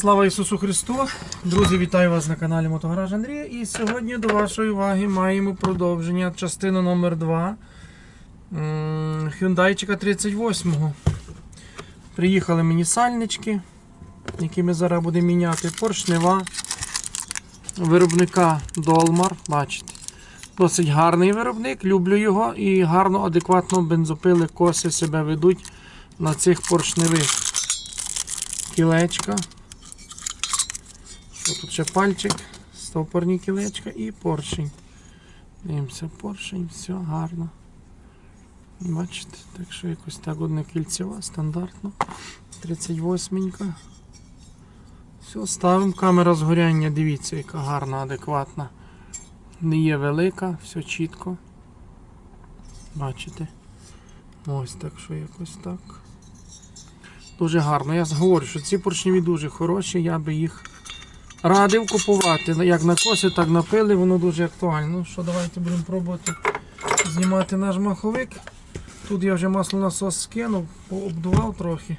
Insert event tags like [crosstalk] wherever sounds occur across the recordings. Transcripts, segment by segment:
Слава Ісусу Христу! Друзі, вітаю вас на каналі Мотогараж Андрія. І сьогодні до вашої уваги маємо продовження частини номер 2 Hyundai 38-го. Приїхали мені сальнички, які ми зараз будемо міняти. Поршнева виробника Dolmar. Бачите. Досить гарний виробник, люблю його і гарно, адекватно бензопили коси себе ведуть на цих поршневих кілечка. Тут ще пальчик, стовпорні кілечка і поршень. Дивимося, поршень, все гарно. Бачите, так що якось так одне кільцева, стандартно. 38-ка. Все, ставимо. Камера згоряння, дивіться, яка гарна, адекватна. Не є велика, все чітко. Бачите? Ось так що якось так. Дуже гарно. Я говорю, що ці поршневі дуже хороші, я би їх радив купувати. Як на коси, так на пили, воно дуже актуально. Ну що, давайте будемо пробувати знімати наш маховик. Тут я вже маслонасос скинув, обдував трохи.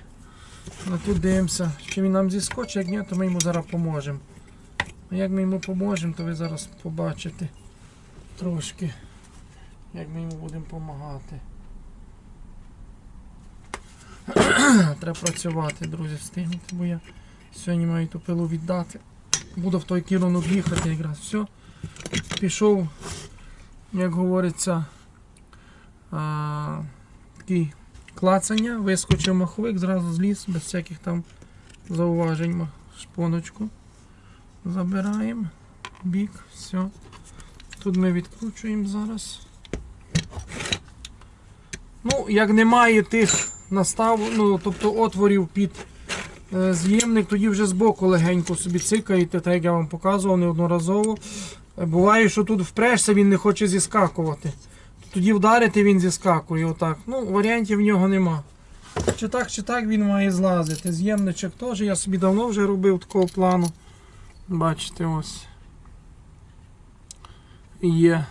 А тут дивимося, чи він нам зіскочить, як ні, то ми йому зараз поможемо. А як ми йому поможемо, то ви зараз побачите трошки, як ми йому будемо допомагати. [clears throat] Треба працювати, друзі, встигнути, бо я сьогодні маю ту пилу віддати. Буду в той керунок їхати якраз. Все. Пішов, як говориться, а, такий клацання, вискочив маховик, зразу зліз, без всяких там зауважень. Шпоночку. Забираємо. Бік, все. Тут ми відкручуємо зараз. Ну, як немає тих настав, ну, тобто отворів під з'ємник, тоді вже збоку легенько собі цикаєте, так як я вам показував неодноразово. Е, Буває, що тут впрешся, він не хоче зіскакувати. Тоді вдарити він зіскакує отак. Ну, варіантів в нього нема. Чи так, чи так він має злазити. З'ємничок теж я собі давно вже робив такого плану. Бачите, ось. Є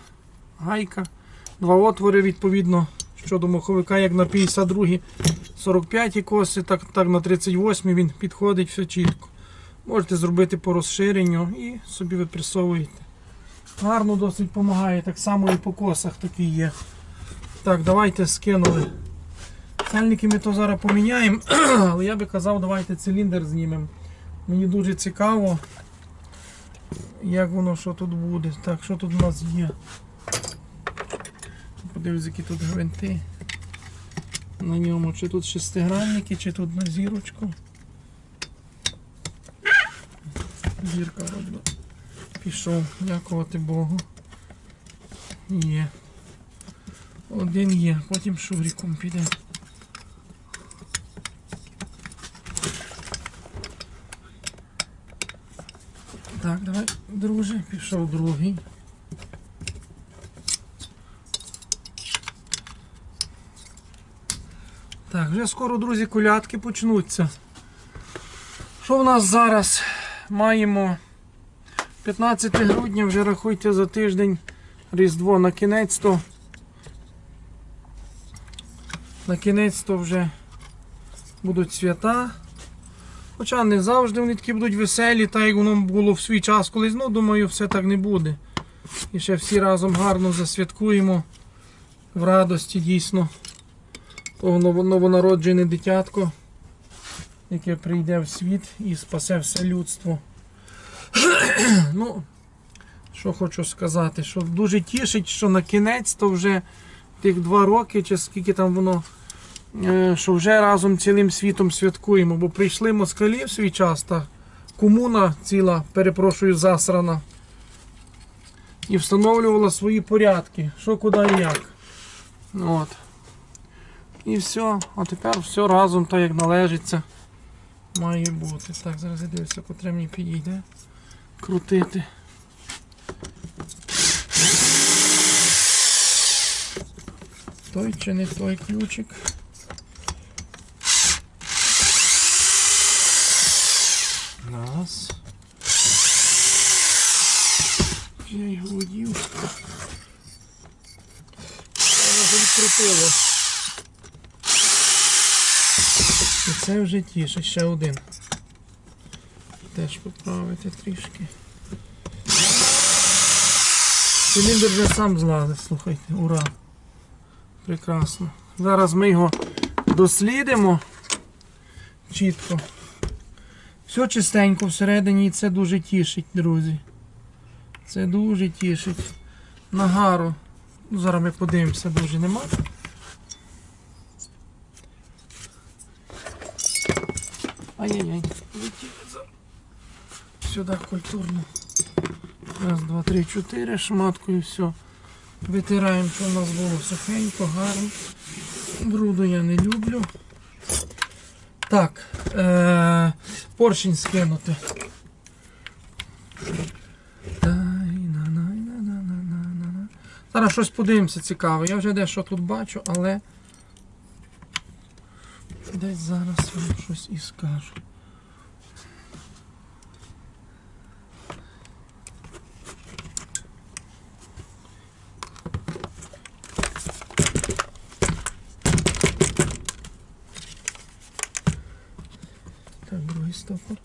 гайка. Два отвори, відповідно, щодо маховика, як на 52 45 коси, так, так на 38 він підходить все чітко. Можете зробити по розширенню і собі випресовуєте. Гарно досить допомагає, так само і по косах такі є. Так, давайте скинули. Сальники ми то зараз поміняємо, [clears throat] але я би казав, давайте циліндр знімемо. Мені дуже цікаво, як воно що тут буде. Так, що тут у нас є? Подивись, які тут гвинти. На ньому чи тут шестигранники, чи тут на зірочку. Зірка вроде пішов, дякувати Богу. Є. Один є, потім шуріком піде. Так, давай, друже, пішов другий. Так, вже скоро, друзі, колядки почнуться. Що в нас зараз? Маємо 15 грудня, вже рахуйте за тиждень Різдво на кінець то. На кінець то вже будуть свята. Хоча не завжди вони такі будуть веселі, так як воно було в свій час колись, ну думаю, все так не буде. І ще всі разом гарно засвяткуємо в радості дійсно того ново- новонароджене дитятко, яке прийде в світ і спасе все людство. [clears throat] ну, що хочу сказати, що дуже тішить, що на кінець то вже тих два роки, чи скільки там воно, е, що вже разом цілим світом святкуємо, бо прийшли москалі в свій час, та комуна ціла, перепрошую, засрана. І встановлювала свої порядки, що куди і як. От. І все, а тепер все разом, так як належиться, має бути. Так, зараз я дивлюся, котре мені підійде. Крутити. Той чи не той ключик. Раз. Я його одів. Воно вже відкрутило. І це вже тіше, ще один. теж поправити трішки. Циліндр вже сам зладить, слухайте, ура. Прекрасно. Зараз ми його дослідимо чітко. Все чистенько всередині і це дуже тішить, друзі. Це дуже тішить. Нагару. Ну, зараз ми подивимося, дуже нема. Ай-яй-яй. Сюди культурно. Раз, два, три, чотири. Шматкою все. Витираємо, що в нас було сухенько, гарно. Бруду я не люблю. Так, е- поршень скинути. Зараз щось подивимося цікаве. Я вже дещо тут бачу, але десь зараз вам щось і скажу. Так, другий стопор.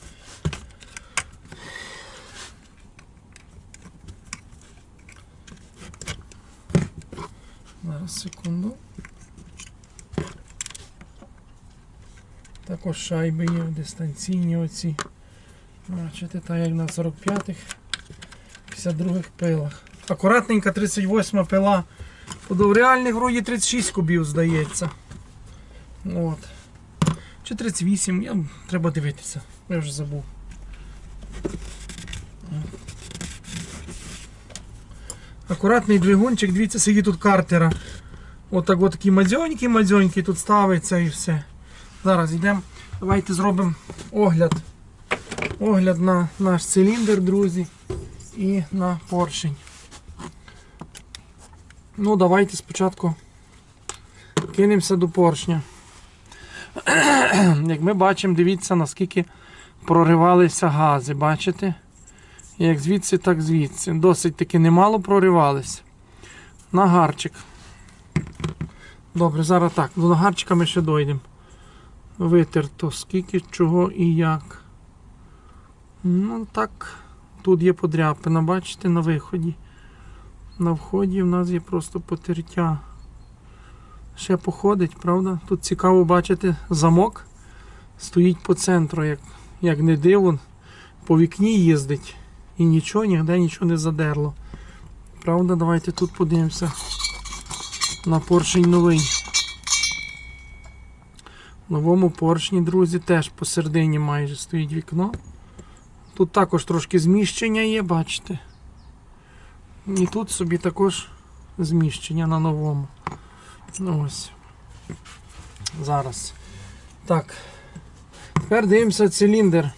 Зараз секунду. Також шайби є дистанційні оці. Бачите, так як на 45-х, 52-х пилах. Акуратненька 38 пила. Подов реальних вроді 36 кубів, здається. От. Чи 38, я, треба дивитися. Я вже забув. Акуратний двигунчик, дивіться, скільки тут картера. Отак от такі мадзьонькі, мадзьонькі тут ставиться і все. Зараз йдемо. Давайте зробимо огляд. Огляд на наш циліндр, друзі, і на поршень. Ну, давайте спочатку кинемося до поршня. Як ми бачимо, дивіться, наскільки проривалися гази, бачите? Як звідси, так звідси. Досить таки немало проривалися. Нагарчик. Добре, зараз так. До нагарчика ми ще дойдемо. Витерто, скільки, чого і як. Ну так, тут є подряпина, бачите, на виході. На вході в нас є просто потертя. Ще походить, правда? Тут цікаво бачити замок. Стоїть по центру, як, як не диво, по вікні їздить. І нічого, ніде нічого не задерло. Правда, давайте тут подивимося на поршень новий. Новому поршні, друзі, теж посередині майже стоїть вікно. Тут також трошки зміщення є, бачите. І тут собі також зміщення на новому. Ну, Ось. Зараз. Так. Тепер дивимося циліндр.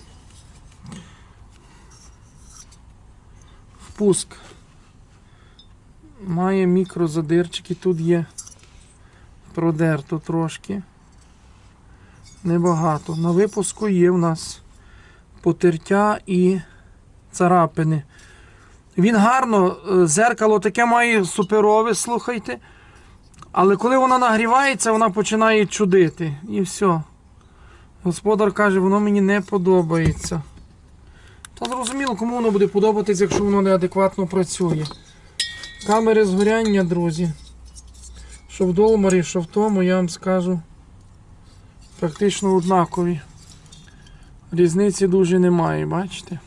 Впуск. Має мікрозадирчики, тут є продерто трошки. Небагато. На випуску є в нас потертя і царапини. Він гарно, е, зеркало таке має суперове, слухайте. Але коли вона нагрівається, вона починає чудити. І все. Господар каже, воно мені не подобається. Та зрозуміло, кому воно буде подобатись, якщо воно неадекватно працює. Камери згоряння, друзі. Що в долмарі, що в тому, я вам скажу, практично однакові. Різниці дуже немає, бачите?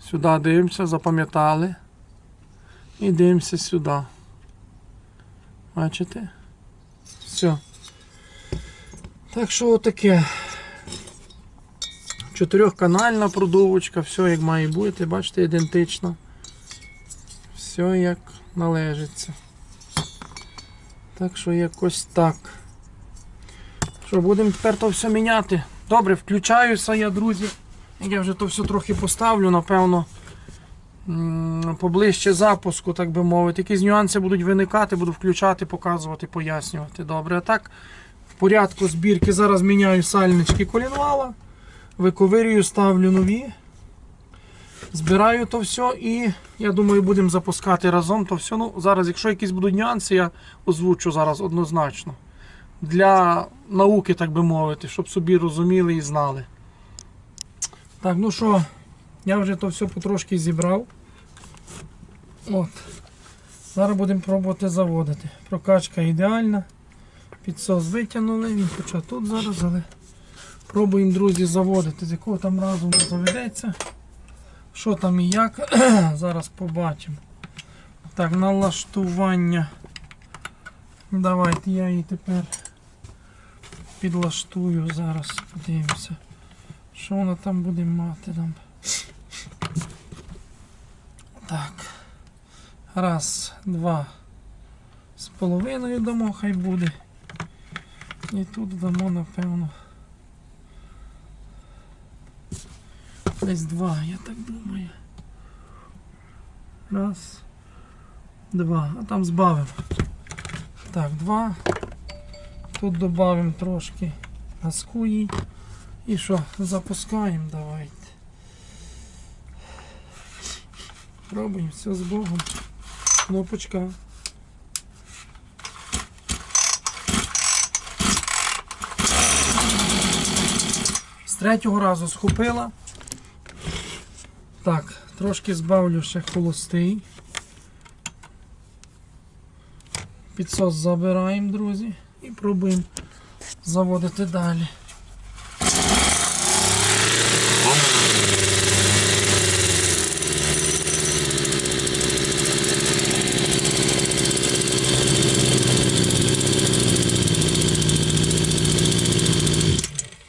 Сюди дивимося, запам'ятали. І дивимося сюди. Бачите? Все. Так що отаке. Чотирьохканальна продувочка, все як має бути, бачите, ідентично. Все як належиться. Так що якось так. Що, будемо тепер то все міняти. Добре, включаюся я, друзі. Я вже то все трохи поставлю, напевно. Поближче запуску, так би мовити. Якісь нюанси будуть виникати, буду включати, показувати, пояснювати. Добре, а так, в порядку збірки зараз міняю сальнички колінвала, виковирюю, ставлю нові. Збираю то все і я думаю, будемо запускати разом то все. Ну, зараз, якщо якісь будуть нюанси, я озвучу зараз однозначно. Для науки, так би мовити, щоб собі розуміли і знали. Так, ну що, я вже то все потрошки зібрав. От. Зараз будемо пробувати заводити. Прокачка ідеальна. Підсос витягнули, він хоча тут зараз, але пробуємо, друзі, заводити. З якого там разу заведеться. Що там і як, [clears throat] зараз побачимо. Так, налаштування. Давайте я її тепер підлаштую зараз. Подивимося. Що вона там буде мати нам? Так. Раз, два. З половиною дамо, хай буде. І тут дамо, напевно. Десь два, я так думаю. Раз. Два. А там збавимо. Так, два. Тут додамо трошки газку їй. І що, запускаємо, давайте. Пробуємо все з Богом. Кнопочка. З третього разу схопила. Так, трошки збавлю ще холостий. Підсос забираємо, друзі, і пробуємо заводити далі.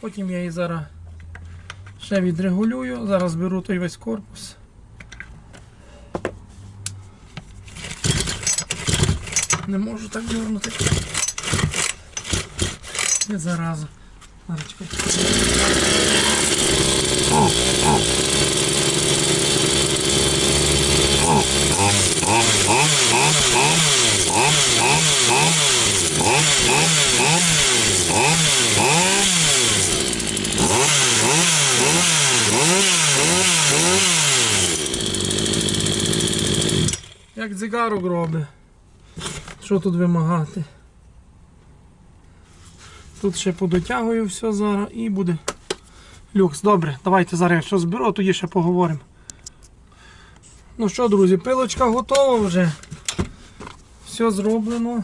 Потім я її зараз ще відрегулюю. Зараз беру той весь корпус. Не можу так дернути. Не зараза. Зараз чекай. Як дзигарок робить. Що тут вимагати? Тут ще подотягую все зараз і буде люкс. Добре, давайте зараз я що зберу, а тоді ще поговоримо. Ну що, друзі, пилочка готова вже. Все зроблено.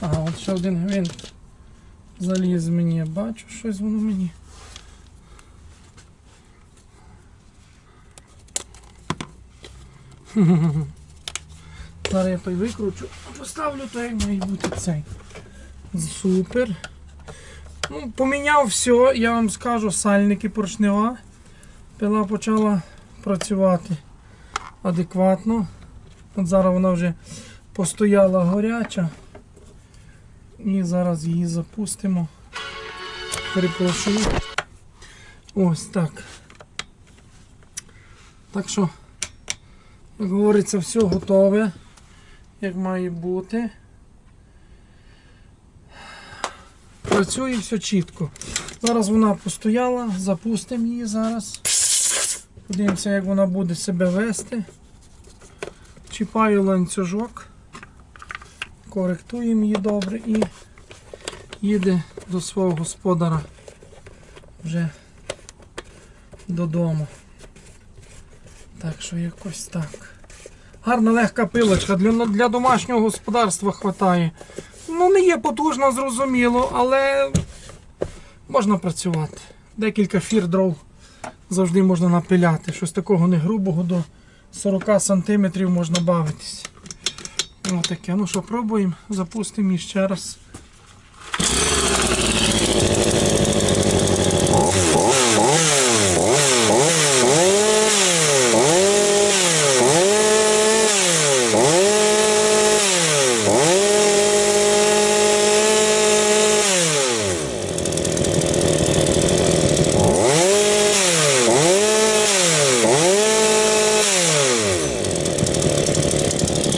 Ага, от ще один гвинт заліз мені, бачу, щось воно мені. Зараз я викручу, поставлю так, як має бути цей. Супер. Ну, поміняв все, я вам скажу, сальники поршнева. Пила почала працювати адекватно. От зараз вона вже постояла горяча. І зараз її запустимо. Перепрошую. Ось так. Так що. Як говориться, все готове, як має бути. Працює все чітко. Зараз вона постояла, запустимо її зараз. Подивимося, як вона буде себе вести. Чіпаю ланцюжок, коректуємо її добре і їде до свого господара вже додому. Так що якось так. Гарна легка пилочка для, для домашнього господарства хватає. Ну, не є потужно, зрозуміло, але можна працювати. Декілька фір дров завжди можна напиляти. Щось такого не грубого до 40 см можна бавитись. Ось таке. Ну що, пробуємо, запустимо її ще раз.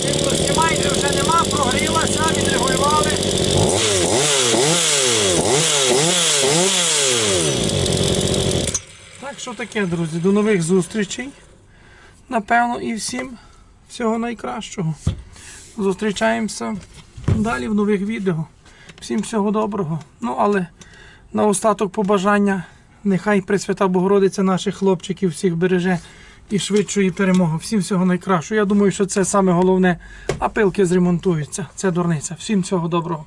Світлості майже вже нема, прогрілася, відрегулювали. Так що таке, друзі, до нових зустрічей. Напевно, і всім всього найкращого. Зустрічаємося далі в нових відео. Всім всього доброго. Ну, але на остаток побажання Нехай Пресвята Богородиця наших хлопчиків всіх береже і швидшої перемоги. Всім всього найкращого. Я думаю, що це саме головне. А пилки зремонтуються. Це дурниця. Всім всього доброго.